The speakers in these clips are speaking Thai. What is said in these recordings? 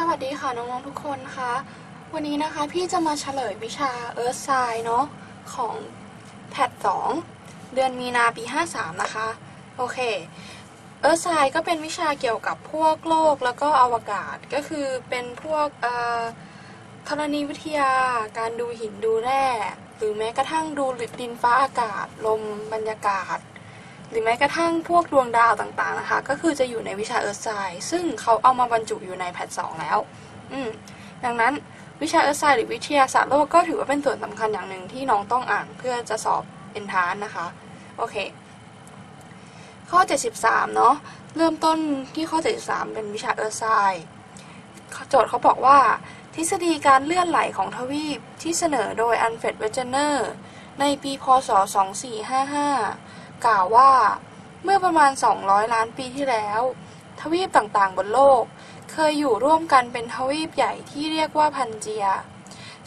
สวัสดีค่ะน้องๆทุกคนคะ วันนี้นะคะพี่จะมาเฉลยวิชา Earth Science เนาะของแพท2เดือนมีนาปี 53 นะคะ โอเค Earth Science ก็เป็นวิชาเกี่ยวกับพวกโลกแล้วก็อวกาศก็คือเป็นพวกธรณีวิทยา การดูหินดูแร่ หรือแม้กระทั่งดูดินฟ้าอากาศ ลมบรรยากาศ หรือแม้กระทั่งพวกดวงดาวต่างๆนะคะ ก็คือจะอยู่ในวิชาเอิร์ธไซซึ่งเขาเอามาบรรจุอยู่ในแพทสองแล้ว อืมดังนั้นวิชาเอิร์ธไซหรือวิทยาศาสตร์โลกก็ถือว่าเป็นส่วนสำคัญอย่างหนึ่งที่น้องต้องอ่านเพื่อจะสอบเอนทานนะคะ โอเค ข้อ 73 เนาะเริ่มต้นที่ข้อ 73 เป็นวิชาเอิร์ธไซโจทย์เขาบอกว่าทฤษฎีการเลื่อนไหลของทวีปที่เสนอโดยอันเฟรดเวเจเนอร์ในปีพศ 2455 กล่าวว่า เมื่อประมาณ 200 ล้านปีที่แล้ว ทวีปต่างๆ บนโลก เคยอยู่ร่วมกันเป็นทวีปใหญ่ที่เรียกว่าพันเจีย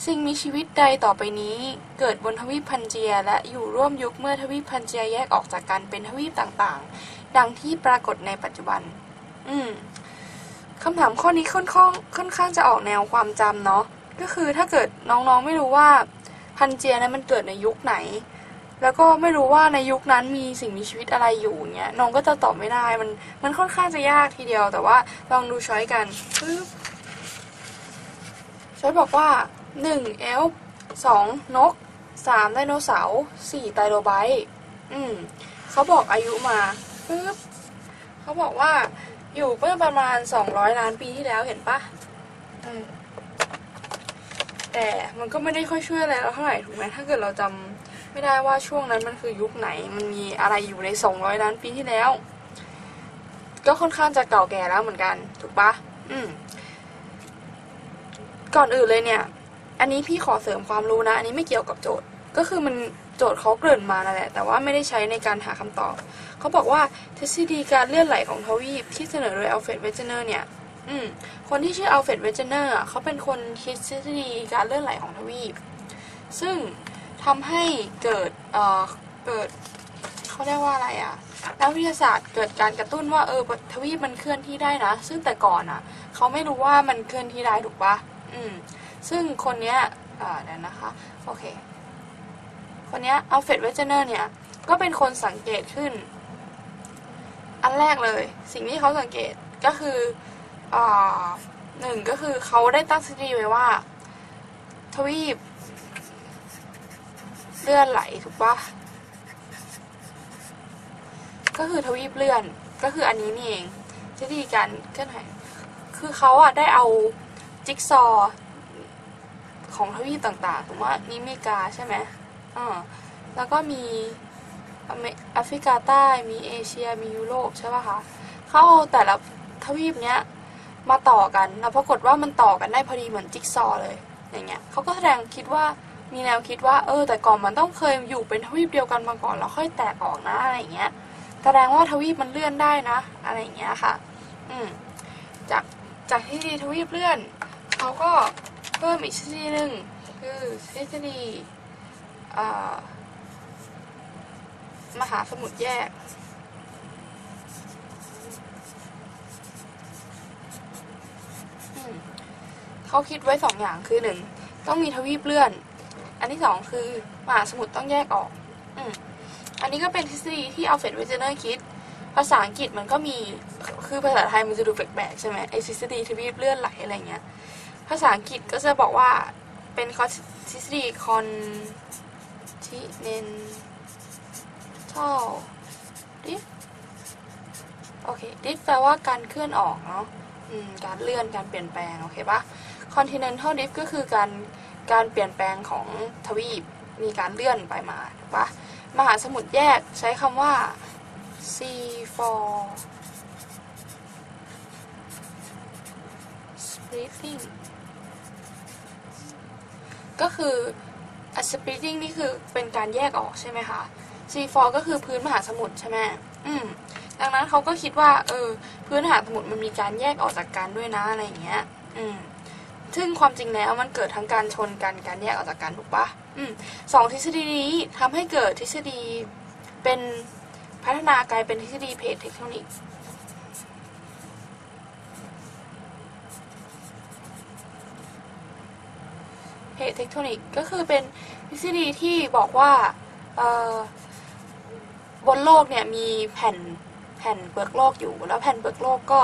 สิ่งมีชีวิตใดต่อไปนี้ เกิดบนทวีปพันเจีย และอยู่ร่วมยุคเมื่อทวีปพันเจียแยกออกจากกันเป็นทวีปต่างๆ ดังที่ปรากฏในปัจจุบัน อืมคำถามข้อนี้ค่อนข้างค่อนข้างจะออกแนวความจำเนาะก็คือถ้าเกิดน้องๆไม่รู้ว่าพันเจียนั้นมันเกิดในยุคไหน แล้วก็ไม่รู้ว่าในยุคนั้นมีสิ่งมีชีวิตอะไรอยู่เงี้ยน้องก็จะตอบไม่ได้มันมันค่อนข้างจะยากทีเดียว แต่ว่าลองดูช้อยกันปึ๊บช้อยบอกว่าหนึ่งเอลฟ์สองนกสามไดโนเสาร์สี่ไตโรไบต์อืมเขาบอกอายุมาปึ๊บเขาบอกว่าอยู่เมื่อประมาณสองร้อยล้านปีที่แล้วเห็นปะแต่มันก็ไม่ได้ค่อยช่วยอะไรเราเท่าไหร่ถูกไหมถ้าเกิดเราจำ ไม่ได้ว่าช่วงนั้นมันคือยุคไหน มันมีอะไรอยู่ใน 200 ล้านปีที่แล้ว ก็ค่อนข้างจะเก่าแก่แล้วเหมือนกัน ถูกปะอืม ก่อนอื่นเลยเนี่ย อันนี้พี่ขอเสริมความรู้นะ อันนี้ไม่เกี่ยวกับโจทย์ ก็คือมันโจทย์เขาเกริ่นมานั่นแหละ แต่ว่าไม่ได้ใช้ในการหาคำตอบ เขาบอกว่าทฤษฎีการเลื่อนไหลของทวีปที่เสนอโดยอัลเฟรดเวเจเนอร์เนี่ยอืมคนที่ชื่ออัลเฟรดเวเจเนอร์เขาเป็นคนคิดทฤษฎีการเลื่อนไหลของทวีป ซึ่ง ทำให้เกิดเอ่อเกิดเขาเรียกว่าอะไรอะนักวิทยาศาสตร์เกิดการกระตุ้นว่าเออทวีปมันเคลื่อนที่ได้นะ ซึ่งแต่ก่อนอะเขาไม่รู้ว่ามันเคลื่อนที่ได้ถูกปะอืมซึ่งคนเนี้ยอ่าเดี๋ยวนะคะโอเคคนเนี้ยอัลเฟรดเวเจเนอร์เนี่ย ก็เป็นคนสังเกตขึ้น อันแรกเลย สิ่งที่เขาสังเกตก็คืออ่าหนึ่งก็คือเขาได้ตั้งทฤษฎีไว้ว่า ทวีป ลื่อนไหลถูกปะก็คือทวีปเลื่อนก็คืออันนี้นี่เองทฤษฎีการเคลื่อนไหวคือเขาอะได้เอาจิ๊กซอของทวีปต่างๆถูกว่านี่อเมริกาใช่ไหมอ่าแล้วก็มีแอฟริกาใต้มีเอเชียมียุโรปใช่ป่ะคะเขาเอาแต่ละทวีปเนี้ยมาต่อกันแล้วปรากฏว่ามันต่อกันได้พอดีเหมือนจิ๊กซอเลยอย่างเงี้ยเขาก็แสดงคิดว่า มีแนวคิดว่าเออ แต่ก่อนมันต้องเคยอยู่เป็นทวีปเดียวกันมาก่อนแล้วค่อยแตกออกนะอะไรเงี้ยแสดงว่าทวีปมันเลื่อนได้นะ อะไรเงี้ยค่ะ อืมจากจากทฤษฎีทวีปเลื่อนเขาก็เพิ่มอีกทฤษฎีหนึ่งคือทฤษฎีอ่ามหาสมุทรแยกอืมเขาคิดไว้สองอย่างคือหนึ่งต้องมีทวีปเลื่อน อันที่สองคือมหาสมุทรต้องแยกออกอืมอันนี้ก็เป็นทฤษฎีที่อัลเฟรดเวเจเนอร์คิด ภาษาอังกฤษมันก็มี คือภาษาไทยมันจะดูแปลกๆใช่ไหมไอทฤษฎีทวีปเลื่อนไหลอะไรเงี้ย ภาษาอังกฤษก็จะบอกว่าเป็นทฤษฎี continental drift โอเค drift แปลว่าการเคลื่อนออกเนาะการเลื่อนการเปลี่ยนแปลง โอเคปะ continental drift ก็คือการ การเปลี่ยนแปลงของทวีปมีการเลื่อนไปมาถูกปะมหาสมุทรแยกใช้คำว่า sea for splitting ก็คือ splitting นี่คือเป็นการแยกออกใช่ไหมคะ sea for ก็คือพื้นมหาสมุทรใช่ไหมอืมดังนั้นเขาก็คิดว่า เออ พื้นมหาสมุทรมันมีการแยกออกจากกันด้วยนะอะไรอย่างเงี้ย อืม ซึ่งความจริงแล้วมันเกิดทั้งการชนกันการแยกออกจากกันถูกปะอืมสองทฤษฎีนี้ทำให้เกิดทฤษฎีเป็นพัฒนากลายเป็นทฤษฎีเพจเทคโนิกเพจเทคโทนิกก็คือเป็นทฤษฎีที่บอกว่าบนโลกเนี่ยมีแผ่นแผ่นเปลือกโลกอยู่ แล้วแผ่นเปลือกโลกก็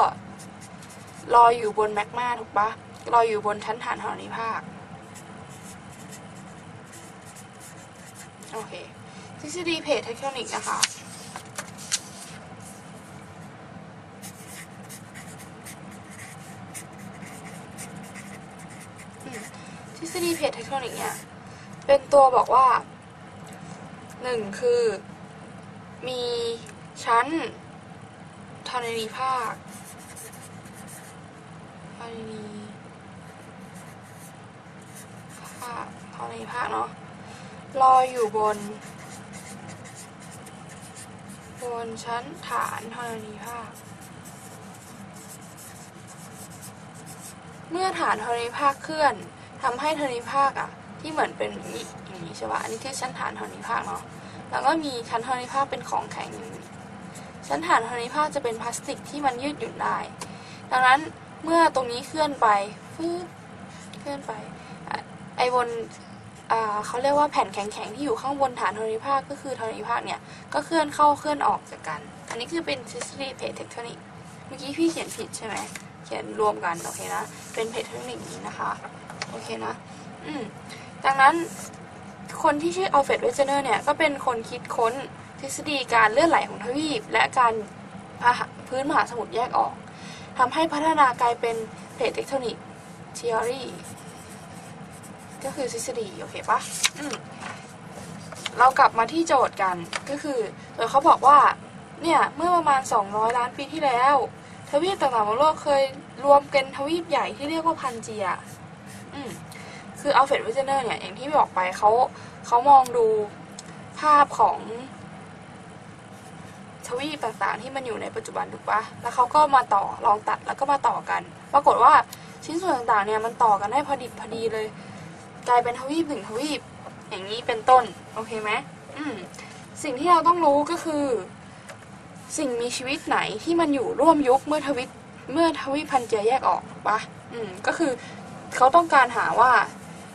ลอยอยู่บนแมกมาถูกปะ ลอยอยู่บนชั้นฐานธรณีภาค โอเค ทฤษฎีเพจเทคโนิกนะคะทฤษฎีเพจเทคโนิกเนี่ย เป็นตัวบอกว่าหนึ่งคือมีชั้นธรณีภาคธรณีภาค ธรณีภาเนาะลอยอยู่บน บนชั้นฐานธรณีภาค เมื่อฐานธรณีภาคเคลื่อนทำให้ธรณีภาคอะที่เหมือนเป็นอย่างนี้ใช่ปะอันนี้คือชั้นฐานธรณีภาคเนาะแล้วก็มีชั้นธรณีภาคเป็นของแข็งอย่ชั้นฐานธรณีภาคจะเป็นพลาสติกที่มันยืดหยุ่นได้ ดังนั้นเมื่อตรงนี้เคลื่อนไปฟืบเคลื่อนไปไอบน เขาเรียกว่าแผ่นแข็งๆที่อยู่ข้างบนฐานธรณีภาคก็คือธรณีภาคเนี่ยก็เคลื่อนเข้าเคลื่อนออกจากกัน อันนี้คือเป็นทฤษฎีเพจเทคโทนิกเมื่อกี้พี่เขียนผิดใช่ไหมเขียนรวมกันโอเคนะเป็นเพจเทคนิคนี้นะคะโอเคนะอืมดังนั้นคนที่ชื่ออัลเฟรดเวเจเนอร์เนี่ยก็เป็นคนคิดค้นทฤษฎีการเลื่อนไหลของทวีป และการพื้นมหาสมุทรแยกออกทำให้พัฒนากลายเป็นเพจเทคโทนิกท e o r y ก็คือทฤษฎีโอเคปะอืมเรากลับมาที่โจทย์กันก็คือโดยเขาบอกว่า เนี่ย เมื่อประมาณ 200 ล้านปีที่แล้ว ทวีปต่างๆบนโลกเคยรวมเป็นทวีปใหญ่ที่เรียกว่าพันเจียอืมคืออัลเฟรดวิเจเนอร์เนี่ย อย่างที่บอกไปเขาเขามองดูภาพของทวีปต่างๆที่มันอยู่ในปัจจุบันถูกปะแล้วเขาก็มาต่อลองตัดแล้วก็มาต่อกัน ปรากฏว่าชิ้นส่วนต่างๆเนี่ยมันต่อกันได้พอดิบพอดีเลย กลายเป็นทวีปหนึ่งทวีป อย่างนี้เป็นต้น โอเคไหมอืมสิ่งที่เราต้องรู้ก็คือ สิ่งมีชีวิตไหนที่มันอยู่ร่วมยุคเมื่อทวิตเมื่อทวีปพันเจียแยกออกปะอืมก็คือเขาต้องการหาว่า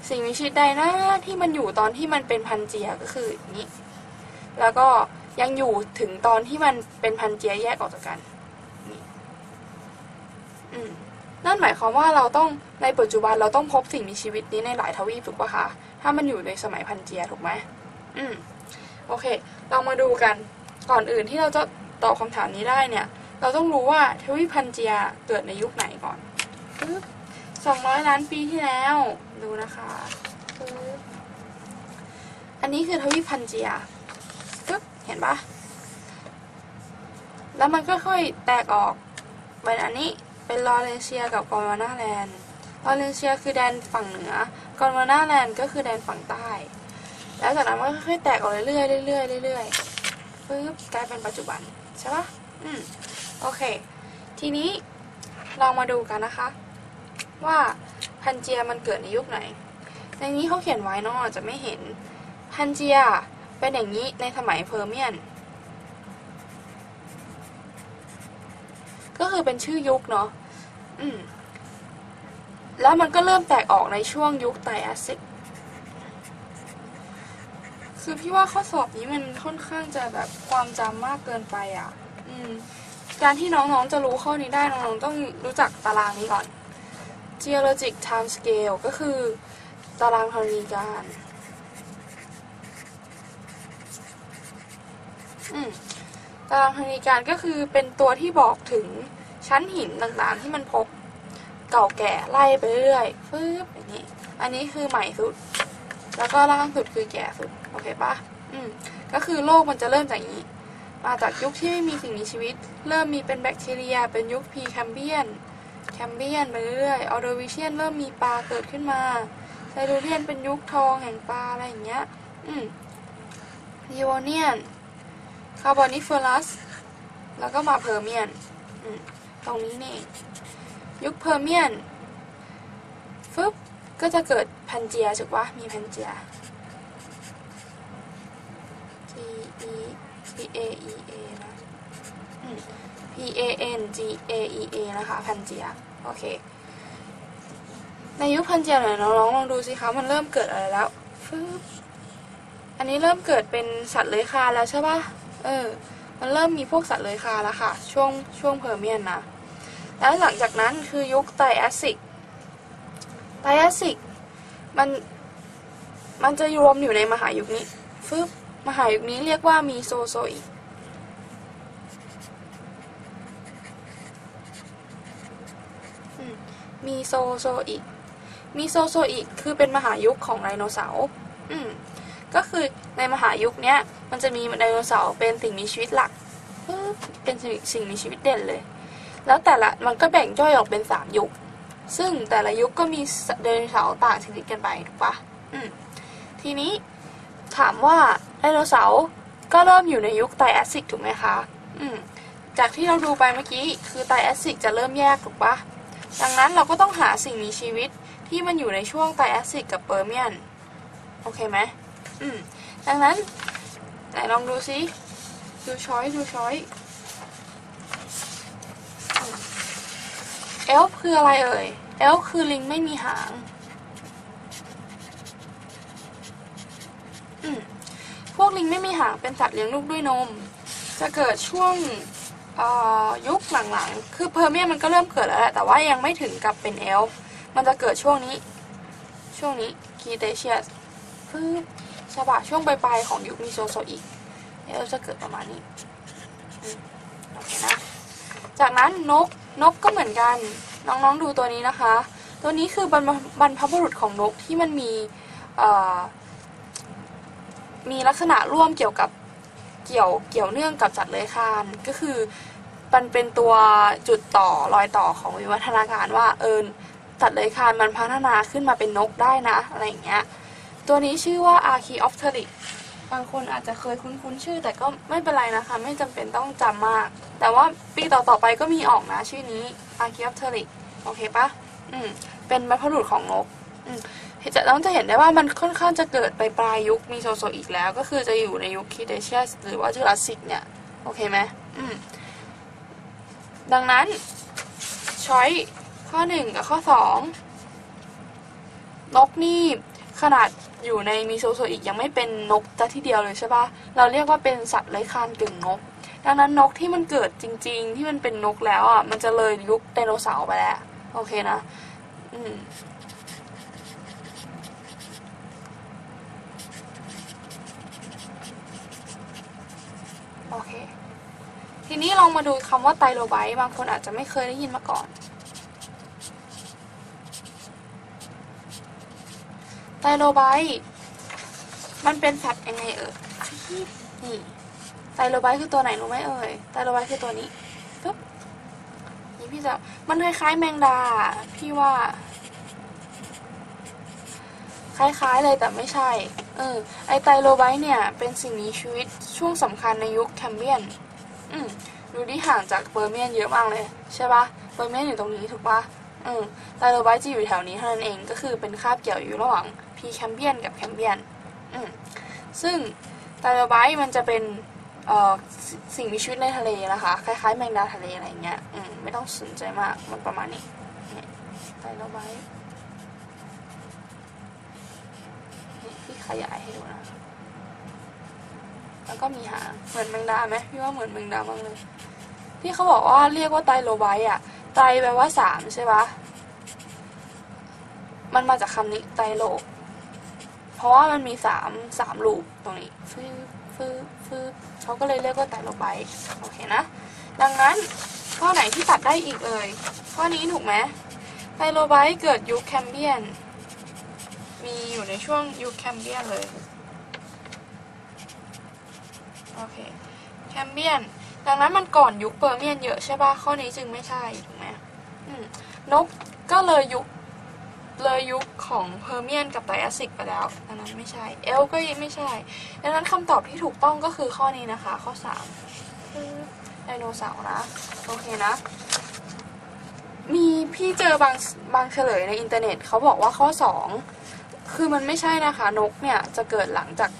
สิ่งมีชีวิตใดนะที่มันอยู่ตอนที่มันเป็นพันเจียก็คืออย่างนี้ แล้วก็ยังอยู่ถึงตอนที่มันเป็นพันเจียแยกออกจากกันอืม นั่นหมายความว่าเราต้องในปัจจุบันเราต้องพบสิ่งมีชีวิตนี้ในหลายทวีปถูกปะคะ ถ้ามันอยู่ในสมัยพันเจียถูกไหมอืมโอเค เรามาดูกันก่อนอื่นที่เราจะตอบคำถามนี้ได้เนี่ย เราต้องรู้ว่าทวีปพันเจียเกิดในยุคไหนก่อนสองร้อยล้านปีที่แล้ว ดูนะคะ อันนี้คือทวีปพันเจียปึ๊บเห็นปะแล้วมันก็ค่อยแตกออกเป็นอันนี้ เป็นลอเรนเซียกับกอนวานาแลนด์ลอเรนเซียคือแดนฝั่งเหนือกอนวานาแลนด์ก็คือแดนฝั่งใต้ แล้วจากนั้นมันก็ค่อยๆแตกออกเรื่อยๆเรื่อยๆเรื่อยๆปึ๊บกลายเป็นปัจจุบันใช่ปะอืมโอเค ทีนี้ลองมาดูกันนะคะ ว่าพันเจียมันเกิดในยุคไหน ในนี้เขาเขียนไว้น้องอาจจะไม่เห็นพันเจียเป็นอย่างนี้ในสมัยเพอร์เมียน ก็คือเป็นชื่อยุคเนาะอืมแล้วมันก็เริ่มแตกออกในช่วงยุคไตรอาซิกคือพี่ว่าข้อสอบนี้มันค่อนข้างจะแบบความจำมากเกินไปอะ อืม การที่น้องๆจะรู้ข้อนี้ได้น้องๆต้องรู้จักตารางนี้ก่อน geologic time scale ก็คือ ตารางธรณีการ อืม ตารางธรณีการก็คือเป็นตัวที่บอกถึงชั้นหินต่างๆ ที่มันพบเก่าแก่ไล่ไปเรื่อยๆฟืบอย่างนี้ อันนี้คือใหม่สุด แล้วก็ล่างสุดคือแก่สุด โอเคปะอืม ก็คือโลกมันจะเริ่มจากนี้ มาจากยุคที่ไม่มีสิ่งมีชีวิต เริ่มมีเป็นแบคทีเรีย เป็นยุคพีแคมเบียน แคมเบียนไปเรื่อยออโดวิเชียนเริ่มมีปลาเกิดขึ้นมา ไซรูเรียนเป็นยุคทองแห่งปลาอะไรอย่างเงี้ย อืมยูโอเนียน คาร์บอนิเฟอรัส แล้วก็มาเพอร์เมียนตรงนี้นี่ยุคเพอร์เมียนฟึบก็จะเกิดพันเจียถูกปะมีพันเจีย G E P A E A นะ P A N G A E A นะคะ พันเจีย โอเค ในยุคพันเจียเนี่ยน้องๆลองดูสิคะ มันเริ่มเกิดอะไรแล้วฟึบอันนี้เริ่มเกิดเป็นสัตว์เลื้อยคลานแล้วใช่ปะ เออ มันเริ่มมีพวกสัตว์เลื้อยคลานแล้วค่ะ ช่วงช่วงเพอร์เมียนนะ แล้วหลังจากนั้นคือยุคไตรแอสซิกไตรแอสซิก มัน มันจะรวมอยู่ในมหายุคนี้ ฟึบมหายุคนี้เรียกว่ามีโซโซอิกมีโซโซอิกมีโซโซอิกคือเป็นมหายุคของไดโนเสาร์ อืม ก็คือในมหายุคเนี้ยมันจะมีไดโนเสาร์เป็นสิ่งมีชีวิตหลักเป็นสิ่งมีชีวิตเด่นเลย แล้วแต่ละมันก็แบ่งย่อยออกเป็นสามยุค ซึ่งแต่ละยุคก็มีไดโนเสาร์ต่างชนิดกันไปถูกปะอืมทีนี้ถามว่าไดโนเสาร์ก็เริ่มอยู่ในยุคไตรแอสซิกถูกไหมคะอืมจากที่เราดูไปเมื่อกี้คือไตรแอสซิกจะเริ่มแยกถูกปะดังนั้นเราก็ต้องหาสิ่งมีชีวิตที่มันอยู่ในช่วงไตรแอสซิกกับเปอร์เมียน โอเคไหม อืมดังนั้นไหนลองดูซิดูช้อยดูช้อยเอลคืออะไรเอ่ยเอลคือลิงไม่มีหางอืมพวกลิงไม่มีหางเป็นสัตว์เลี้ยงลูกด้วยนม จะเกิดช่วงอ่อยุคหลังๆ คือเพอร์เมียมันก็เริ่มเกิดแล้วแหละ แต่ว่ายังไม่ถึงกับเป็นเอลฟ์มันจะเกิดช่วงนี้ ช่วงนี้คีเตเชียสปึ๊บ ใช่ปะช่วงปลายๆของยุคมิโซโซอิกเอลฟ์จะเกิดประมาณนี้โอเคนะจากนั้นนกนกก็เหมือนกันน้องๆดูตัวนี้นะคะ ตัวนี้คือบรรพบรรพบุรุษของนกที่มันมีมีลักษณะร่วมเกี่ยวกับเกี่ยวเกี่ยวเนื่องกับสัตว์เลื้อยคลานก็คือมันเป็นตัวจุดต่อรอยต่อของวิวัฒนาการว่าเออสัตว์เลื้อยคลานมันพัฒนาขึ้นมาเป็นนกได้นะอะไรอย่างเงี้ย ตัวนี้ชื่อว่า Archaeopteryx บางคนอาจจะเคยคุ้นๆชื่อ แต่ก็ไม่เป็นไรนะคะ ไม่จำเป็นต้องจำมาก แต่ว่าปีต่อๆไปก็มีออกนะชื่อนี้ Archaeopteryx โอเคปะอืมเป็นบรรพบุรุษของนกอืมจะต้องจะเห็นได้ว่ามันค่อนข้างจะเกิดไปปลายยุคมีโซโซอีกแล้ว ก็คือจะอยู่ในยุคคีเดเชียสหรือว่าจูราสสิกเนี่ย โอเคไหมอืมดังนั้นช้อยข้อหนึ่งกับข้อสองนกนี่ ขนาดอยู่ในมีโซโซอีกยังไม่เป็นนกจะที่เดียวเลยใช่ปะเราเรียกว่าเป็นสัตว์ไร้คานกึ่งนก ดังนั้นนกที่มันเกิดจริง ๆ ที่มันเป็นนกแล้วอะมันจะเลยยุคไดโนเสาร์ไปแล้ว โอเคนะ อืมโอเค ทีนี้ลองมาดูคำว่าไตโลไบต์บางคนอาจจะไม่เคยได้ยินมาก่อน ไตโลไบต์มันเป็นสัตว์ยังไงเอ่ยนี่ไตโลไบต์คือตัวไหนรู้ไหมเอ่ยไตโลไบต์คือตัวนี้ปึ๊บนี่พี่จะมันคล้ายๆแมงดา พี่ว่า คล้ายๆเลยแต่ไม่ใช่ เออ ไอไตโลไบต์เนี่ย เป็นสิ่งมีชีวิตช่วงสำคัญในยุคแคมเบียน อืมดูที่ห่างจากเปอร์เมียนเยอะมากเลย ใช่ปะเปอร์เมียนอยู่ตรงนี้ถูกปะ อืมไตโลไบต์จะอยู่แถวนี้เท่านั้นเองก็คือเป็นคาบเกี่ยวอยู่ระหว่างพีแคมเบียนกับแคมเบียนอืมซึ่งไตโลไบต์มันจะเป็นเอ่อสิ่งมีชีวิตในทะเลนะคะ คล้ายๆ แมงดาทะเลอะไรเงี้ยอืมไม่ต้องสนใจมากมันประมาณนี้ไตโลไบต์นี่พี่ขยายให้ดูนะแล้วก็มีหางเหมือนแมงดาไหมพี่ว่าเหมือนแมงดามากเลยที่เขาบอกว่าเรียกว่าไตโลไบอะ ไตแปลว่าสามใช่ปะมันมาจากคำนี้ไตโลก เพราะว่ามันมีสามสามลูปตรงนี้ฟืบฟืบฟืบเขาก็เลยเรียกว่าไตรโลไบต์โอเคนะ ดังนั้นข้อไหนที่ตัดได้อีกเอ่ย ข้อนี้ถูกไหมไตรโลไบต์เกิดยุคแคมเบียน มีอยู่ในช่วงยุคแคมเบียนเลย โอเค แคมเบียน ดังนั้นมันก่อนยุคเปอร์เมียนเยอะใช่ป่ะข้อนี้จึงไม่ใช่ถูกไหมนกก็เลยยุคเลยยุคของเพอร์เมียนกับไตรแอสซิกไปแล้วดังนั้นไม่ใช่เอลก็ยังไม่ใช่ ดังนั้นคำตอบที่ถูกต้องก็คือข้อนี้นะคะ ข้อสามไดโนเสาร์นะ โอเคนะ มีพี่เจอบางบางเฉลยในอินเทอร์เน็ตเขาบอกว่าข้อสองคือมันไม่ใช่นะคะ นกเนี่ยจะเกิดหลังจาก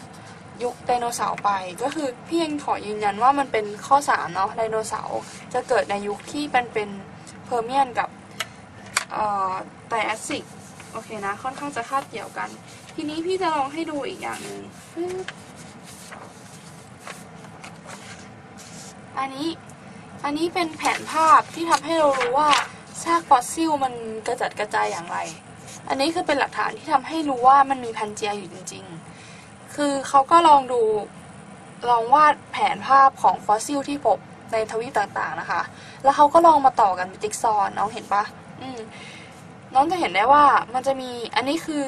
ยุคไดโนเสาร์ไป ก็คือพี่ยังขอยืนยันว่ามันเป็นข้อสามเนาะไดโนเสาร์จะเกิดในยุคที่เป็นเป็นเพอร์เมียนกับไตรแอสซิกโอเคนะ ค่อนข้างจะคาบเกี่ยวกัน ทีนี้พี่จะลองให้ดูอีกอย่างหนึ่งอันนี้อันนี้เป็นแผนภาพที่ทำให้เรารู้ว่าซากฟอสซิลมันกระจัดกระจายอย่างไร อันนี้คือเป็นหลักฐานที่ทำให้รู้ว่ามันมีพันเจียอยู่จริง คือเขาก็ลองดูลองวาดแผนภาพของฟอสซิลที่พบในทวีปต่างๆนะคะ แล้วเขาก็ลองมาต่อกันเป็นจิ๊กซอว์น้องเห็นปะอืมน้องจะเห็นได้ว่ามันจะมีอันนี้คือ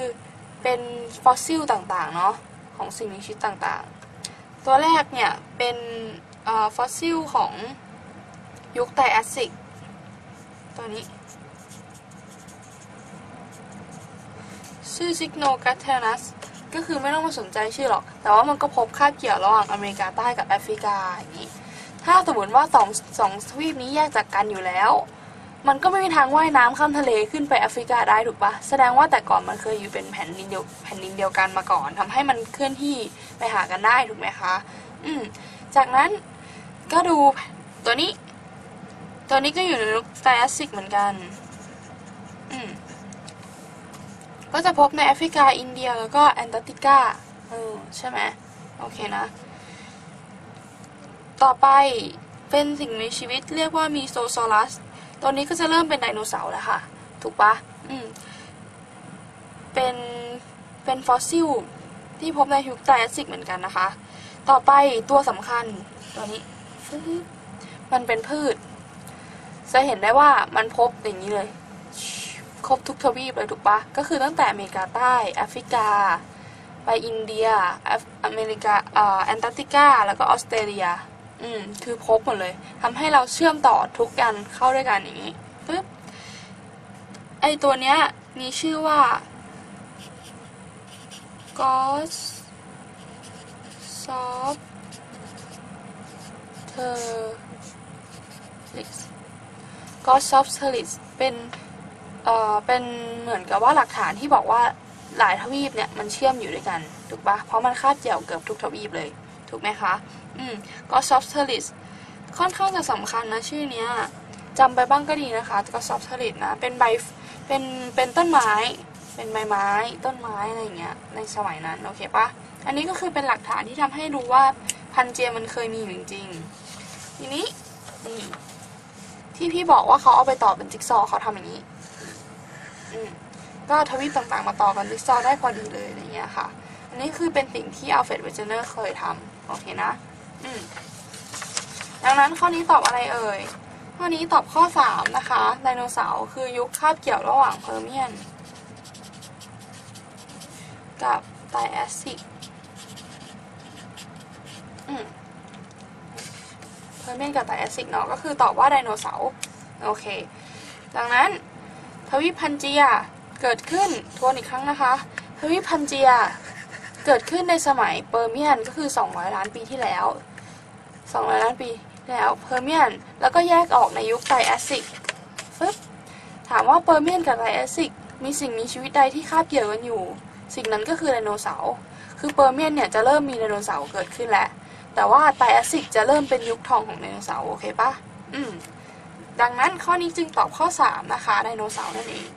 เป็นฟอสซิลต่างๆเนาะของสิ่งมีชีวิตต่างๆ ตัวแรกเนี่ยเป็นฟอสซิลของยุคไทแอสซิกตัวนี้ ชื่อซิกโนกัตเทนัส ก็คือไม่ต้องมาสนใจชื่อหรอก แต่ว่ามันก็พบคาบเกี่ยวระหว่างอเมริกาใต้กับแอฟริกาอย่างนี้ถ้าสมมติว่าสองสองทวีปนี้แยกจากกันอยู่แล้ว มันก็ไม่มีทางว่ายน้ำข้ามทะเลขึ้นไปแอฟริกาได้ถูกปะแสดงว่าแต่ก่อนมันเคยอยู่เป็นแผ่นดินเดียวแผ่นดินเดียวกันมาก่อนทำให้มันเคลื่อนที่ไปหากันได้ถูกไหมคะ อืม จากนั้นก็ดูตัวนี้ ตัวนี้ก็อยู่ในยุคไทแอสซิกเหมือนกัน อืม ก็จะพบในแอฟริกา อินเดีย แล้วก็แอนตาร์กติกาเออใช่ไหมโอเคนะ ต่อไปเป็นสิ่งมีชีวิตเรียกว่ามีโซซอรัสตัวนี้ก็จะเริ่มเป็นไดโนเสาร์แล้วค่ะ ถูกปะอืม เป็น เป็นฟอสซิลที่พบในยุคไทรแอสซิกเหมือนกันนะคะ ต่อไปตัวสำคัญตัวนี้ มันเป็นพืช จะเห็นได้ว่ามันพบอย่างนี้เลย บทุกทวีปเลยถูกปะก็คือตั้งแต่อเมริกาใต้แอฟริกา ไปอินเดียอเมริกาแอนตาร์กติกา แล้วก็ออสเตรเลีย อืมคือครบหมดเลยทำให้เราเชื่อมต่อทุกกันเข้าด้วยกันอย่างนี้ปึ๊บไอตัวเนี้ยมีชื่อว่า g o s s o f t e r i x g o s s o f t e r i x เป็น เอ่อเป็นเหมือนกับว่าหลักฐานที่บอกว่าหลายทวีปเนี่ยมันเชื่อมอยู่ด้วยกันถูกปะเพราะมันคาบเกี่ยวเกือบทุกทวีปเลย ถูกไหมคะ อืม g o s s o f t e r i x ค่อนข้างจะสำคัญนะชื่อเนี้ยจำไปบ้างก็ดีนะคะ g o s s o f t e r i x นะเป็นใบเป็นเป็นต้นไม้ เป็นใบไม้ ต้นไม้อะไรอย่างเงี้ยในสมัยนั้นโอเคปะอันนี้ก็คือเป็นหลักฐานที่ทำให้รู้ว่าพันเจียมันเคยมีอยู่จริงๆทีนี้ที่พี่บอกว่าเขาเอาไปต่อเป็นจิ๊กซอว์เขาทำอย่างนี้ ก็ทวีปต่างๆมาต่อกันจิ๊กซอได้พอดีเลยอะไรเงี้ยค่ะ อันนี้คือเป็นสิ่งที่อัลเฟรดเวเจเนอร์เคยทำโอเคนะ อืมดังนั้นข้อนี้ตอบอะไรเอ่ย ข้อนี้ตอบข้อ 3 นะคะไดโนเสาร์คือยุคคาบเกี่ยวระหว่างเพอร์เมียน กับไทแอสซิกอืมเพอร์เมียนกับไทแอสซิกเนาะก็คือตอบว่าไดโนเสาร์โอเค ดังนั้น ทวีปพันเจียเกิดขึ้นทวนอีกครั้งนะคะ ทวีปพันเจียเกิดขึ้นในสมัยเปอร์เมียนก็คือ 200 ล้านปีที่แล้ว 200 ล้านปีแล้วเพอร์เมียนแล้วก็แยกออกในยุคไทแอสซิกปึ๊บถามว่าเปอร์เมียนกับไทแอสซิกมีสิ่งมีชีวิตใดที่คาบเกี่ยวกันอยู่ สิ่งนั้นก็คือไดโนเสาร์คือเปอร์เมียนเนี่ยจะเริ่มมีไดโนเสาร์เกิดขึ้นแล้วแต่ว่าไทแอสซิกจะเริ่มเป็นยุคทองของไดโนเสาร์โอเคปะอืม ดังนั้นข้อนี้จึงตอบข้อ 3 นะคะไดโนเสาร์นั่นเอง